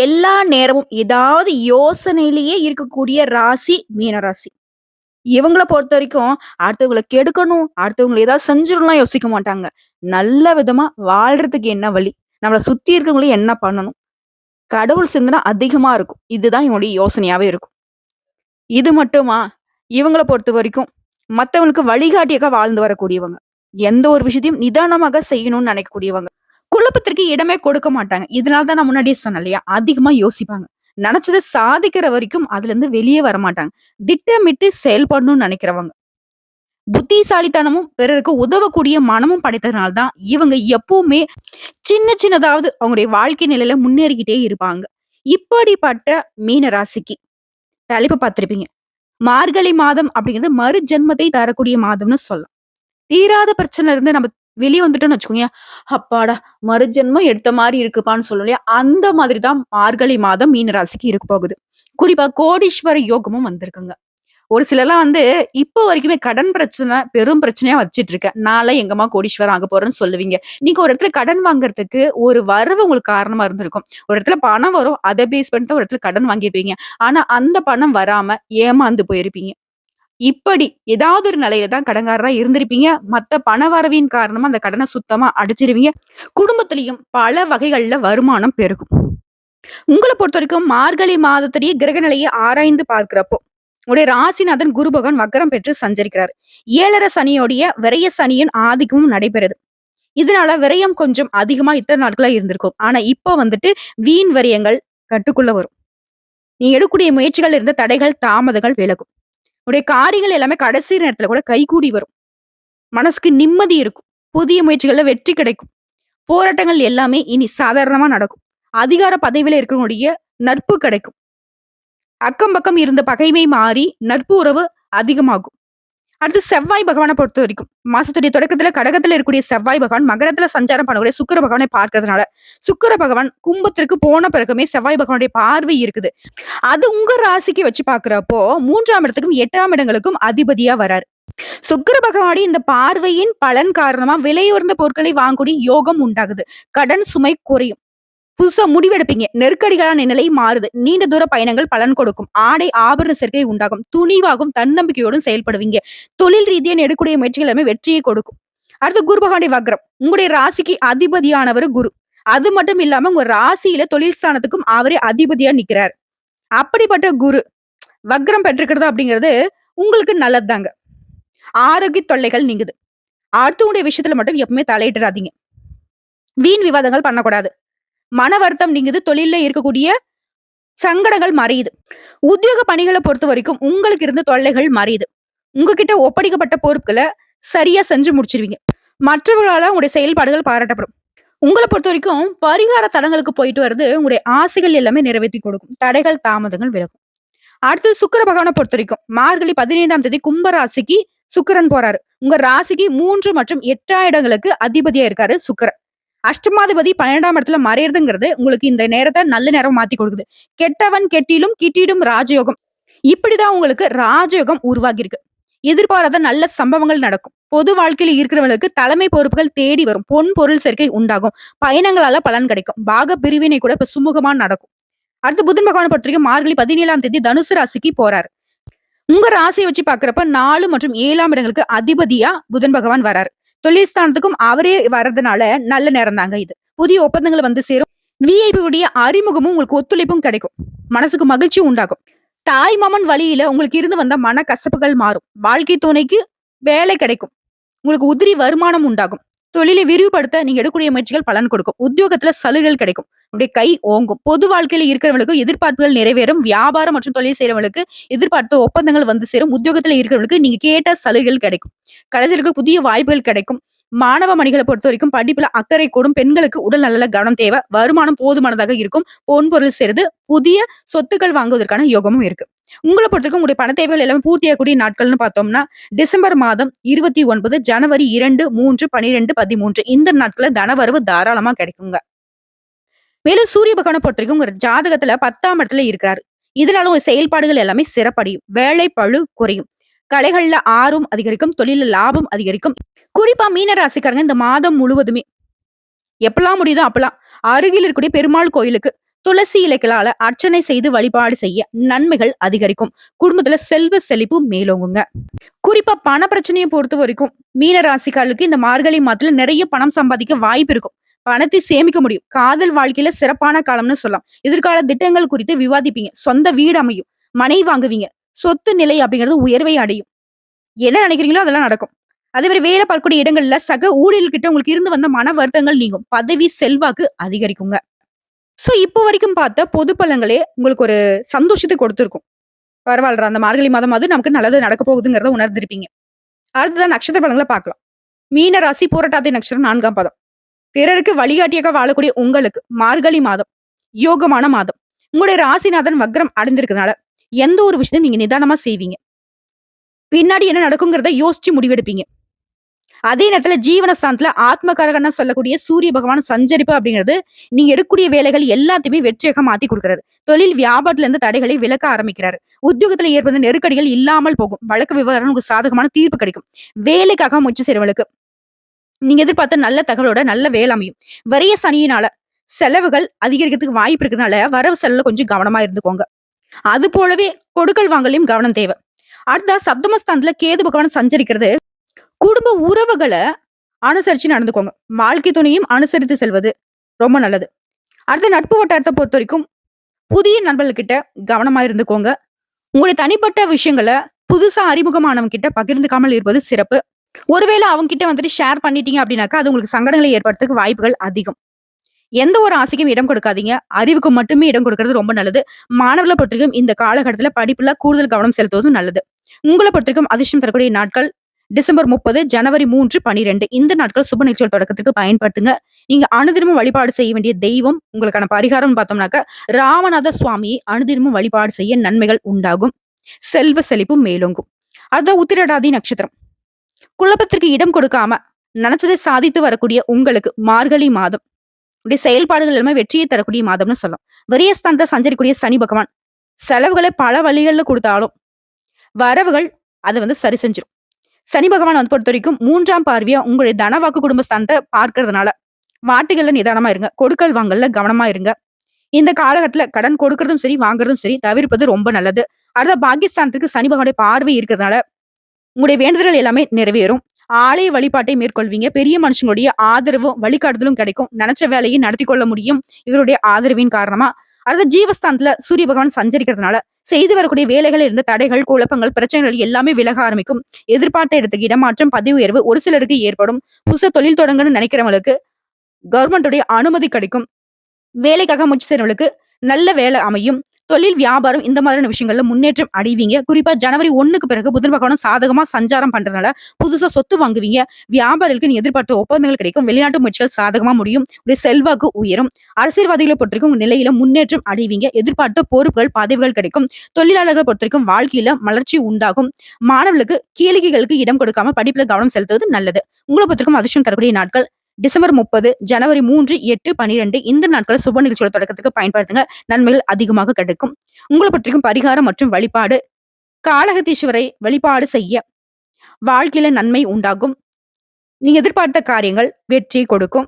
எல்லா நேரமும் ஏதாவது யோசனையிலேயே இருக்கக்கூடிய ராசி மீனராசி. இவங்கள பொறுத்தவரைக்கும் அடுத்தவங்கள கெடுக்கணும், அடுத்தவங்களை ஏதாவது செஞ்சிரணும்லாம் யோசிக்க மாட்டாங்க. நல்ல விதமா வாழ்றதுக்கு என்ன வழி? நம்மளை சுத்தி இருக்கவங்களையும் என்ன பண்ணணும்? கடவுள் சிந்தனை அதிகமா இருக்கும். இதுதான் இவங்களுடைய யோசனையாவே இருக்கும். இது மட்டுமா? இவங்களை பொறுத்த வரைக்கும் மற்றவங்களுக்கு வழிகாட்டியாக வாழ்ந்து வரக்கூடியவங்க. எந்த ஒரு விஷயத்தையும் நிதானமாக செய்யணும்னு நினைக்கக்கூடியவங்க. குழப்பத்திற்கு இடமே கொடுக்க மாட்டாங்க. இதனால தான் நான் முன்னாடியே சொன்னேன் இல்லையா? அதிகமா யோசிப்பாங்க. நினைச்சதை சாதிக்கிற வரைக்கும் அதுல இருந்து வெளியே வரமாட்டாங்க. திட்டமிட்டு செயல்படணும்னு நினைக்கிறவங்க புத்திசாலித்தனமும், பிறருக்கு உதவக்கூடிய மனமும் படைத்ததுனால்தான் இவங்க எப்பவுமே சின்ன சின்னதாவது அவங்களுடைய வாழ்க்கை நிலையில முன்னேறிக்கிட்டே இருப்பாங்க. இப்படிப்பட்ட மீன ராசிக்கு தலைப்பு பார்த்திருப்பீங்க. மார்கழி மாதம் அப்படிங்கிறது மறு ஜென்மத்தை தரக்கூடிய மாதம்னு சொல்லலாம். தீராத பிரச்சனை இருந்து நம்ம வெளியே வந்துட்டோம்னு வச்சுக்கோங்க அப்பாடா! மறுஜென்மம் எடுத்த மாதிரி இருக்குப்பான்னு சொல்லும் இல்லையா? அந்த மாதிரி தான் மார்கழி மாதம் மீன ராசிக்கு இருக்க போகுது. குறிப்பா கோடீஸ்வர யோகமும் வந்திருக்குங்க. ஒரு சிலர்லாம் வந்து இப்போ வரைக்குமே கடன் பிரச்சனை பெரும் பிரச்சனையா வச்சுட்டு இருக்கேன். நாளை எங்கம்மா கோடீஸ்வரம் ஆக போறேன்னு சொல்லுவீங்க. நீங்க ஒரு இடத்துல கடன் வாங்குறதுக்கு ஒரு வரவு உங்களுக்கு காரணமா இருந்திருக்கும். ஒரு இடத்துல பணம் வரும். அதை பேஸ் பண்ணி தான் ஒரு இடத்துல கடன் வாங்கியிருப்பீங்க. ஆனா அந்த பணம் வராம ஏமாந்து போயிருப்பீங்க. இப்படி ஏதாவது ஒரு நிலையில தான் கடன்காரரா இருந்திருப்பீங்க. மத்த பண வரவின் காரணமா அந்த கடனை சுத்தமா அடைச்சிருவீங்க. குடும்பத்திலயும் பல வகைகள்ல வருமானம் பெருகும். உங்கள பொறுத்தவரைக்கும் மார்கழி மாதத்துடைய கிரக நிலையை ஆராய்ந்து பார்க்கிறப்போ, உடைய ராசிநாதன் குரு பகவான் வக்கரம் பெற்று சஞ்சரிக்கிறார். ஏழரை சனியோடைய விரைய சனியின் ஆதிக்கமும் நடைபெறுது. இதனால விரயம் கொஞ்சம் அதிகமா இத்தனை நாட்களா இருந்திருக்கும். ஆனா இப்போ வந்துட்டு வீண் விரயங்கள் கட்டுக்குள்ள வரும். நீ எடுக்கக்கூடிய முயற்சிகள் இருந்த தடைகள், தாமதங்கள் விலகும். உடைய காரியங்கள் எல்லாமே கடைசி நேரத்துல கூட கைகூடி வரும். மனசுக்கு நிம்மதி இருக்கும். புதிய முயற்சிகள்ல வெற்றி கிடைக்கும். போராட்டங்கள் எல்லாமே இனி சாதாரணமா நடக்கும். அதிகார பதவியில இருக்கிறவங்களுடைய நட்பு கிடைக்கும். அக்கம் பக்கம் இருந்த பகைமை மாறி நட்பு உறவு அதிகமாகும். அடுத்து செவ்வாய் பகவானை பொறுத்த வரைக்கும் மாசத்துடைய தொடக்கத்துல கடகத்துல இருக்கக்கூடிய செவ்வாய் பகவான் மகரத்துல சஞ்சாரம் பண்ணக்கூடிய சுக்கிர பகவானை பார்க்கறதுனால சுக்கிர பகவான் கும்பத்திற்கு போன பிறகுமே செவ்வாய் பகவானுடைய பார்வை இருக்குது. அது உங்க ராசிக்கு வச்சு பாக்குறப்போ மூன்றாம் இடத்துக்கும் எட்டாம் இடங்களுக்கும் அதிபதியா வராரு. சுக்கிர பகவானுடைய இந்த பார்வையின் பலன் காரணமா விலையுயர்ந்த பொருட்களை வாங்கக்கூடிய யோகம் உண்டாகுது. கடன் சுமை குறையும். புதுசா முடிவெடுப்பீங்க. நெருக்கடிகளான நிலை மாறுது. நீண்ட தூர பயணங்கள் பலன் கொடுக்கும். ஆடை, ஆபரண சேர்க்கை உண்டாகும். துணிவாகும் தன்னம்பிக்கையோடும் செயல்படுவீங்க. தொழில் ரீதியா எடுக்கூடிய முயற்சிகள் எல்லாமே வெற்றியை கொடுக்கும். அடுத்து குருபகாண்டி வக்ரம். உங்களுடைய ராசிக்கு அதிபதியானவர் குரு. அது மட்டும் இல்லாம உங்க ராசியில தொழில் ஸ்தானத்துக்கும் அவரே அதிபதியா நிக்கிறார். அப்படிப்பட்ட குரு வக்ரம் பெற்றிருக்கிறது அப்படிங்கிறது உங்களுக்கு நல்லதுதாங்க. ஆரோக்கிய தொல்லைகள் நீங்குது. அடுத்தவங்களுடைய விஷயத்துல மட்டும் எப்பவுமே தலையிட்டுறாதீங்க வீண் விவாதங்கள் பண்ணக்கூடாது. மன வருத்தம் நீங்குது. தொழில இருக்கக்கூடிய சங்கடங்கள் மறையுது. உத்தியோக பணிகளை பொறுத்த வரைக்கும் உங்களுக்கு இருந்த தொல்லைகள் மறையுது. உங்ககிட்ட ஒப்படைக்கப்பட்ட பொறுப்புகள சரியா செஞ்சு முடிச்சிருவீங்க. மற்றவர்களால உங்களுடைய செயல்பாடுகள் பாராட்டப்படும். உங்களை பொறுத்த வரைக்கும் பரிகார தடங்களுக்கு போயிட்டு வருது உங்களுடைய ஆசைகள் எல்லாமே நிறைவேத்தி கொடுக்கும். தடைகள், தாமதங்கள் விலகும். அடுத்து சுக்கிர பொறுத்த வரைக்கும் மார்கழி 15ஆம் தேதி கும்ப ராசிக்கு சுக்கிரன் போறாரு. உங்க ராசிக்கு மூன்று மற்றும் எட்டாம் இடங்களுக்கு அதிபதியா இருக்காரு சுக்கரன் அஷ்டமாதிபதி 12ஆம் இடத்துல மறையறதுங்கிறது உங்களுக்கு இந்த நேரத்தை நல்ல நேரம் மாத்தி கொடுக்குது. கெட்டவன் கெட்டிலும் கிட்டிடும் ராஜயோகம். இப்படிதான் உங்களுக்கு ராஜயோகம் உருவாகியிருக்கு. எதிர்பாராத நல்ல சம்பவங்கள் நடக்கும். பொது வாழ்க்கையில இருக்கிறவங்களுக்கு தலைமை பொறுப்புகள் தேடி வரும். பொன் பொருள் சேர்க்கை உண்டாகும். பயணங்களால பலன் கிடைக்கும். பாக பிரிவினை கூட இப்ப சுமூகமா நடக்கும். அடுத்து புதன் பகவான் பொறுத்தவரைக்கும் மார்கழி 17ஆம் தேதி தனுசு ராசிக்கு போறாரு. உங்க ராசியை வச்சு பாக்குறப்ப நாலு மற்றும் ஏழாம் இடங்களுக்கு அதிபதியா புதன் பகவான் வராரு. தொழில்ஸ்தானத்துக்கும் அவரே வர்றதுனால நல்ல நேரம் தாங்க இது. புதிய ஒப்பந்தங்கள் வந்து சேரும். விஐபி உடைய அறிமுகமும் உங்களுக்கு ஒத்துழைப்பும் கிடைக்கும். மனசுக்கு மகிழ்ச்சி உண்டாகும். தாய் மாமன் வழியில உங்களுக்கு இருந்து வந்த மன கசப்புகள் மாறும். வாழ்க்கை துணைக்கு வேலை கிடைக்கும். உங்களுக்கு உதிரி வருமானம் உண்டாகும். தொழிலை விரிவுபடுத்த நீங்க எடுக்கக்கூடிய முயற்சிகள் பலன் கொடுக்கும். உத்தியோகத்துல சலுகைகள் கிடைக்கும். உங்களுடைய கை ஓங்கும். பொது வாழ்க்கையில இருக்கிறவங்களுக்கு எதிர்பார்ப்புகள் நிறைவேறும். வியாபாரம் மற்றும் தொழில் செய்றவங்களுக்கு எதிர்பார்த்த ஒப்பந்தங்கள் வந்து சேரும். உத்தியோகத்துல இருக்கிறவங்களுக்கு நீங்க கேட்ட சலுகைகள் கிடைக்கும். கலைஞர்களுக்கு புதிய வாய்ப்புகள் கிடைக்கும். மாணவ மணிகளை பொறுத்த வரைக்கும் படிப்புல அக்கறை கூடும். பெண்களுக்கு உடல் நல்ல கவனம் தேவை. வருமானம் போதுமானதாக இருக்கும். பொன் பொருள் புதிய சொத்துக்கள் வாங்குவதற்கான யோகமும் இருக்கு. உங்கள பொறுத்தவரைக்கும் உங்களுடைய பண தேவைகள் எல்லாமே பூர்த்தியாகக்கூடிய நாட்கள்னு பார்த்தோம்னா, டிசம்பர் மாதம் 29, ஜனவரி 2, 3, 12, 13 இந்த நாட்கள்ல தனவரவு தாராளமா கிடைக்குங்க. மேலும் சூரிய பகவானை பொறுத்தவரைக்கும் உங்க ஜாதகத்துல 10ஆம் இடத்துல இருக்கிறார் இதனால உங்க செயல்பாடுகள் எல்லாமே சிறப்படையும். வேலை பளு குறையும். கலைகள்ல ஆர்வம் அதிகரிக்கும். தொழில லாபம் அதிகரிக்கும். குறிப்பா மீன ராசிக்காரங்க இந்த மாதம் முழுவதுமே எப்பலாம் முடியுதோ அப்பெல்லாம் அருகில் இருக்கக்கூடிய பெருமாள் கோயிலுக்கு துளசி இலைகளால அர்ச்சனை செய்து வழிபாடு செய்ய நன்மைகள் அதிகரிக்கும். குடும்பத்துல செல்வ செழிப்பு மேலோங்குங்க. குறிப்பா பண பிரச்சனையை பொறுத்த வரைக்கும் மீன ராசிக்காரர்களுக்கு இந்த மார்கழி மாதத்துல நிறைய பணம் சம்பாதிக்க வாய்ப்பு இருக்கும். பணத்தை சேமிக்க முடியும். காதல் வாழ்க்கையில சிறப்பான காலம்னு சொல்லலாம். எதிர்கால திட்டங்கள் குறித்து விவாதிப்பீங்க. சொந்த வீடு அமையும். மனை வாங்குவீங்க. சொத்து நிலை அப்படிங்கிறது உயர்வை அடையும். என்ன நினைக்கிறீங்களோ அதெல்லாம் நடக்கும். அதே மாதிரி வேலை பார்க்கக்கூடிய இடங்கள்ல சக ஊழியர்கிட்ட உங்களுக்கு இருந்து வந்த மன வருத்தங்கள் நீங்கும். பதவி செல்வாக்கு அதிகரிக்குங்க. ஸோ இப்போ வரைக்கும் பார்த்த பொது பழங்களே உங்களுக்கு ஒரு சந்தோஷத்தை கொடுத்துருக்கும். பரவாயில்ல அந்த மார்கழி மாதம் அது நமக்கு நல்லது நடக்க போகுதுங்கிறத உணர்ந்திருப்பீங்க. அடுத்ததான் நட்சத்திர பழங்களை பார்க்கலாம். மீன ராசி பூரட்டாதி நட்சத்திரம் நான்காம் பதம். பிறருக்கு வழிகாட்டியாக வாழக்கூடிய உங்களுக்கு மார்கழி மாதம் யோகமான மாதம். உங்களுடைய ராசிநாதன் வக்ரம் அடைந்திருக்கிறதுனால எந்த ஒரு விஷயத்தையும் நீங்க நிதானமா செய்வீங்க. பின்னாடி என்ன நடக்குங்கிறத யோசிச்சு முடிவெடுப்பீங்க. அதே நேரத்துல ஜீவனஸ்தானத்துல ஆத்மகாரகனா சொல்லக்கூடிய சூரிய பகவான் சஞ்சரிப்பு அப்படிங்கிறது நீங்க எடுக்கக்கூடிய வேலைகள் எல்லாத்தையுமே வெற்றியாக மாத்தி கொடுக்கிறாரு. தொழில் வியாபாரத்துல இருந்து தடைகளை விளக்க ஆரம்பிக்கிறாரு. உத்தியோகத்துல ஏற்படுத்த நெருக்கடிகள் இல்லாமல் போகும். வழக்கு விவகாரம் உங்களுக்கு சாதகமான தீர்ப்பு கிடைக்கும். வேலைக்காக முயற்சி செய்யறவங்களுக்கு நீங்க எதிர்பார்த்த நல்ல தகவலோட நல்ல வேலை அமையும். வரைய சனியினால செலவுகள் அதிகரிக்கிறதுக்கு வாய்ப்பு இருக்கிறதுனால வரவு செலவுல கொஞ்சம் கவனமா இருந்துக்கோங்க. அது போலவே கொடுக்கல் வாங்கலையும் கவனம் தேவை. அடுத்த சப்தமஸ்தானத்துல கேது பகவான் சஞ்சரிக்கிறது குடும்ப உறவுகளை அனுசரிச்சு நடந்துக்கோங்க. வாழ்க்கை துணையும் அனுசரித்து செல்வது ரொம்ப நல்லது. அடுத்த நட்பு வட்டாரத்தை பொறுத்த வரைக்கும் புதிய நண்பர்கள்கிட்ட கவனமா இருந்துக்கோங்க. உங்களுடைய தனிப்பட்ட விஷயங்களை புதுசா அறிமுகமானவங்க கிட்ட பகிர்ந்துக்காமல் இருப்பது சிறப்பு. ஒருவேளை அவங்க கிட்ட வந்துட்டு ஷேர் பண்ணிட்டீங்க அப்படின்னாக்கா அது உங்களுக்கு சங்கடங்களை ஏற்படுறதுக்கு வாய்ப்புகள் அதிகம். எந்த ஒரு ஆசைக்கும் இடம் கொடுக்காதீங்க. அறிவுக்கு மட்டுமே இடம் கொடுக்கறது ரொம்ப நல்லது. மாணவர்களை பொறுத்தவரைக்கும் இந்த காலகட்டத்தில் படிப்புல கூடுதல் கவனம் செலுத்துவதும் நல்லது. உங்களை பொறுத்தவரைக்கும் அதிர்ஷ்டம் தரக்கூடிய நாட்கள் டிசம்பர் முப்பது ஜனவரி மூன்று பனிரெண்டு. இந்த நாட்கள் சுப நிகழ்ச்சிகள் தொடக்கத்துக்கு பயன்படுத்துங்க. நீங்க அனுதினமும் வழிபாடு செய்ய வேண்டிய தெய்வம் உங்களுக்கான பரிகாரம் பார்த்தோம்னாக்க ராமநாத சுவாமியை அனுதினமும் வழிபாடு செய்ய நன்மைகள் உண்டாகும். செல்வ செழிப்பும் மேலோங்கும். அதுதான் உத்திரடாதி நட்சத்திரம். குழப்பத்திற்கு இடம் கொடுக்காம நினைச்சதை சாதித்து வரக்கூடிய உங்களுக்கு மார்கழி மாதம். உடைய செயல்பாடுகள் எல்லாமே வெற்றியை தரக்கூடிய மாதம்னு சொல்லலாம். வரியஸ்தானத்தை சஞ்சரிக்கூடிய சனி பகவான். செலவுகளை பல வழிகளில் கொடுத்தாலும் வரவுகள் அதை வந்து சரி செஞ்சிரும். சனி பகவான் வந்து பொறுத்த வரைக்கும் மூன்றாம் பார்வையா உங்களுடைய தனவாக்கு குடும்பஸ்தானத்தை பார்க்கறதுனால. வார்த்தைகள்ல நிதானமா இருங்க. கொடுக்கல் வாங்கல்ல கவனமா இருங்க. இந்த காலகட்டத்துல கடன் கொடுக்கறதும் சரி வாங்குறதும் சரி தவிர்ப்பது ரொம்ப நல்லது. அடுத்த பாகிஸ்தானத்துக்கு சனி பகவானுடைய பார்வை இருக்கிறதுனால உங்களுடைய வேண்டுதல்கள் எல்லாமே நிறைவேறும். ஆலய வழிபாட்டை மேற்கொள்வீங்க. பெரிய மனுஷங்களுடைய ஆதரவும் வழிகாட்டுதலும் கிடைக்கும். நினைச்ச வேலையை நடத்தி கொள்ள முடியும். இவருடைய ஆதரவின் காரணமா. அடுத்த ஜீவஸ்தானத்துல சூரிய பகவான் சஞ்சரிக்கிறதுனால செய்து வரக்கூடிய வேலைகள் இருந்த தடைகள் குழப்பங்கள் பிரச்சனைகள் எல்லாமே விலக ஆரம்பிக்கும். எதிர்பார்த்த இடத்துக்கு இடமாற்றம் பதவி உயர்வு ஒரு சிலருக்கு ஏற்படும். புதுசு தொழில் தொடங்கணும்னு நினைக்கிறவங்களுக்கு கவர்மெண்டுடைய அனுமதி கிடைக்கும். வேலைக்காக முயற்சி செய்யறவங்களுக்கு நல்ல வேலை அமையும். தொழில் வியாபாரம் இந்த மாதிரியான விஷயங்கள்ல முன்னேற்றம் அடைவீங்க. குறிப்பா ஜனவரி ஒன்னுக்கு பிறகு புதன் பகவானம் சாதகமா சஞ்சாரம் பண்றதுனால புதுசா சொத்து வாங்குவீங்க. வியாபாரிகளுக்கு நீ எதிர்பார்த்த ஒப்பந்தங்கள் கிடைக்கும். வெளிநாட்டு முயற்சிகள் சாதகமா முடியும். உடைய செல்வாக்கு உயரும். அரசியல்வாதிகளை பொறுத்தவரைக்கும் நிலையில முன்னேற்றம் அடைவீங்க. எதிர்பார்த்த பொறுப்புகள் பதவிகள் கிடைக்கும். தொழிலாளர்கள் பொறுத்தவரைக்கும் வாழ்க்கையில மலர்ச்சி உண்டாகும். மாணவர்களுக்கு கேளிக்கைகளுக்கு இடம் கொடுக்காம படிப்புல கவனம் செலுத்துவது நல்லது. உங்களை பொறுத்தவரைக்கும் அதிர்ஷ்டம் தரக்கூடிய நாட்கள் டிசம்பர் முப்பது ஜனவரி மூன்று எட்டு பனிரெண்டு இந்த நாட்கள் சுப நிகழ்ச்சியோட தொடக்கத்துக்கு பயன்படுத்துங்க. நன்மைகள் அதிகமாக கிடைக்கும். உங்களை பற்றிக்கும் பரிகாரம் மற்றும் வழிபாடு. காலகத்தீஸ்வரை வழிபாடு செய்ய வாழ்க்கையில நன்மை உண்டாகும். நீங்க எதிர்பார்த்த காரியங்கள் வெற்றியை கொடுக்கும்.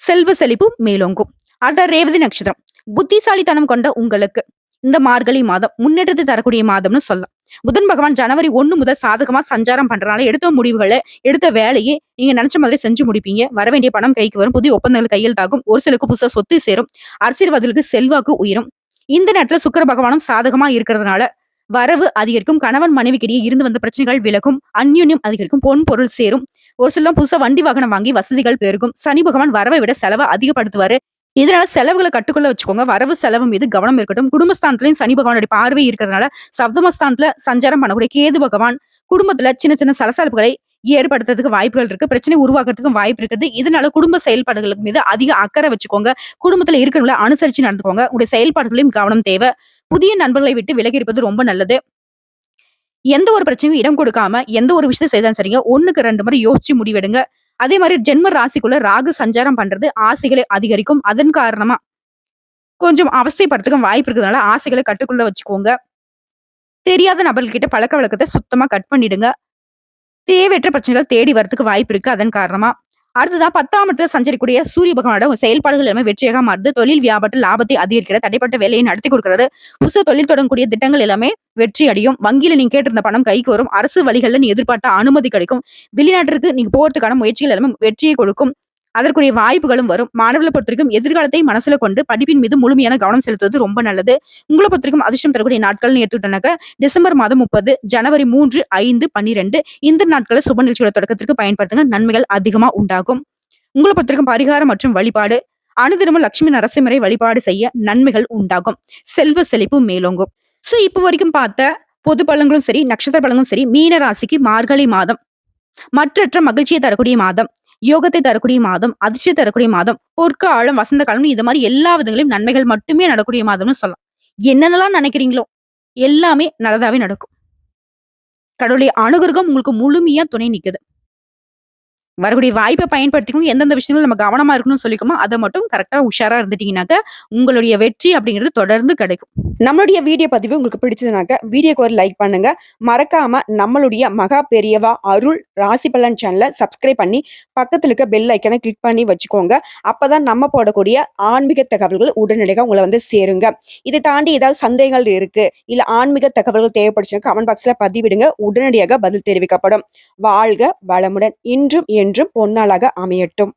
செல்வ செழிப்பு மேலோங்கும். அடுத்த ரேவதி நட்சத்திரம். புத்திசாலித்தனம் கொண்ட உங்களுக்கு இந்த மார்கழி மாதம் முன்னேற்றத்தை தரக்கூடிய மாதம்னு சொல்லலாம். புதன் பகவான் ஜனவரி ஒன்று முதல் சாதகமா சஞ்சாரம் பண்றதுனால எடுத்த முடிவுகளை எடுத்த வேலையை நீங்க நினைச்ச மாதிரி செஞ்சு முடிப்பீங்க. வர வேண்டிய பணம் கைக்கு வரும். புதிய ஒப்பந்தங்கள் கையெழுத்தாகும் ஒரு சிலருக்கு புதுசா சொத்து சேரும். அரசியல்வாதிகளுக்கு செல்வாக்கு உயரும். இந்த நேரத்துல சுக்கர பகவானும் சாதகமா இருக்கிறதுனால வரவு அதிகரிக்கும். கணவன் மனைவிக்கிடையே இருந்து வந்த பிரச்சனைகள் விலகும். அந்யுன்யம் அதிகரிக்கும். பொன் பொருள் சேரும். ஒரு சிலம் புதுசா வண்டி வாகனம் வாங்கி வசதிகள் பெருகும். சனி பகவான் வரவை விட செலவை அதிகப்படுத்துவாரு. இதனால செலவுகளை கட்டுக்குள்ள வச்சுக்கோங்க. வரவு செலவு மீது கவனம் இருக்கட்டும். குடும்பஸ்தானத்துலயும் சனி பகவானுடைய பார்வை இருக்கிறதுனால சப்தமஸ்தானத்துல சஞ்சாரம் பண்ணக்கூடிய கேது பகவான் குடும்பத்துல சின்ன சின்ன சலசலப்புகளை ஏற்படுத்துறதுக்கு வாய்ப்புகள் இருக்கு. பிரச்சனை உருவாக்குறதுக்கும் வாய்ப்பு இருக்குது. இதனால குடும்ப செயல்பாடுகளுக்கு மீது அதிக அக்கறை வச்சுக்கோங்க. குடும்பத்துல இருக்கிறவங்கள அனுசரிச்சு நடந்துக்கோங்க. உங்களுடைய செயல்பாடுகளையும் கவனம் தேவை. புதிய நண்பர்களை விட்டு விலகி இருப்பது ரொம்ப நல்லது. எந்த ஒரு பிரச்சனையும் இடம் கொடுக்காம எந்த ஒரு விஷயத்தை செய்தாலும் சரிங்க. ஒண்ணுக்கு ரெண்டு முறை யோசிச்சு முடிவெடுங்க. அதே மாதிரி ஜென்ம ராசிக்குள்ள ராகு சஞ்சாரம் பண்றது ஆசைகளை அதிகரிக்கும். அதன் காரணமா கொஞ்சம் அவஸ்தைப்படுறதுக்கும் வாய்ப்பு இருக்கிறதுனால ஆசைகளை கட்டுக்குள்ள வச்சுக்கோங்க. தெரியாத நபர்கள்கிட்ட பழக்க வழக்கத்தை சுத்தமா கட் பண்ணிடுங்க. தேவையற்ற பிரச்சனைகள் தேடி வரதுக்கு வாய்ப்பு இருக்கு. அதன் காரணமா அடுத்ததா 10ஆம் இடத்துல சஞ்சரிக்கூடிய சூரிய பகவானோட செயல்பாடுகள் எல்லாமே வெற்றியாக மாறுது. தொழில் வியாபாரத்தில் லாபத்தை அதிகரிக்கிற தடைப்பட்ட வேலையை நடத்தி கொடுக்கிறாரு புதுசு தொழில் தொடங்கக்கூடிய திட்டங்கள் எல்லாமே வெற்றி அடையும். வங்கியில நீங்க கேட்டிருந்த பணம் கைக்கு வரும். அரசு வழிகள்ல நீ எதிர்பார்த்த அனுமதி கிடைக்கும். வெளிநாட்டிற்கு நீங்க போறதுக்கான முயற்சிகள் எல்லாமே வெற்றியை கொடுக்கும். அதற்குரிய வாய்ப்புகளும் வரும். மாணவர்கள பொறுத்தவரைக்கும் எதிர்காலத்தை மனசுல கொண்டு படிப்பின் மீது முழுமையான கவனம் செலுத்துவது ரொம்ப நல்லது. உங்கள பொறுத்தவரைக்கும் அதிர்ஷ்டம் தரக்கூடிய நாட்கள்னு எடுத்துக்கிட்டோம்னாக்க, டிசம்பர் மாதம் 30, ஜனவரி 3, 5, 12 இந்த நாட்களை சுப நிகழ்ச்சியோட தொடக்கத்திற்கு பயன்படுத்துங்க. நன்மைகள் அதிகமா உண்டாகும். உங்களை பொறுத்தவரைக்கும் பரிகாரம் மற்றும் வழிபாடு அனுதினமும் லட்சுமி நரசிம்மரை வழிபாடு செய்ய நன்மைகள் உண்டாகும். செல்வ செழிப்பு மேலோங்கும். சோ இப்போ வரைக்கும் பார்த்த பொது பழங்களும் சரி, நட்சத்திர பழங்களும் சரி, மீன ராசிக்கு மார்கழி மாதம். மற்றற்ற மகிழ்ச்சியை தரக்கூடிய மாதம். யோகத்தை தரக்கூடிய மாதம். அதிர்ச்சி தரக்கூடிய மாதம். பொற்காலம், வசந்த காலம் இது மாதிரி எல்லா விதங்களிலும் நன்மைகள் மட்டுமே நடக்கக்கூடிய மாதம்னு சொல்லலாம். என்னென்னலாம் நினைக்கிறீங்களோ, எல்லாமே நல்லதாவே நடக்கும். கடவுளுடைய அனுகிரகம் உங்களுக்கு முழுமையா துணை நிக்குது. வரக்கூடிய வாய்ப்பை பயன்படுத்திக்கும் எந்தெந்த விஷயங்களும் நம்ம கவனமா இருக்கணும்னு சொல்லிக்கோமோ அதை மட்டும் கரெக்டாக உஷாரா இருந்துட்டீங்கன்னாக்க உங்களுடைய வெற்றி அப்படிங்கிறது தொடர்ந்து கிடைக்கும். நம்மளுடைய வீடியோ பதிவு உங்களுக்கு பிடிச்சதுனாக்க, வீடியோக்கு ஒரு லைக் பண்ணுங்க. மறக்காம நம்மளுடைய மகா பெரியவா அருள் ராசி பலன் சேனலை சப்ஸ்கிரைப் பண்ணி, பக்கத்துல இருக்க பெல் ஐக்கனை கிளிக் பண்ணி வச்சுக்கோங்க. அப்பதான் நம்ம போடக்கூடிய ஆன்மீக தகவல்கள் உடனடியாக உங்களை வந்து சேருங்க. இதை தாண்டி ஏதாவது சந்தேகங்கள் இருக்கு, இல்ல ஆன்மீக தகவல்கள் தேவைப்படுச்சுன்னா கமெண்ட் பாக்ஸ்ல பதிவிடுங்க. உடனடியாக பதில் தெரிவிக்கப்படும். வாழ்க வளமுடன். இன்றும் என்றும் பொன்னாளாக அமையட்டும்.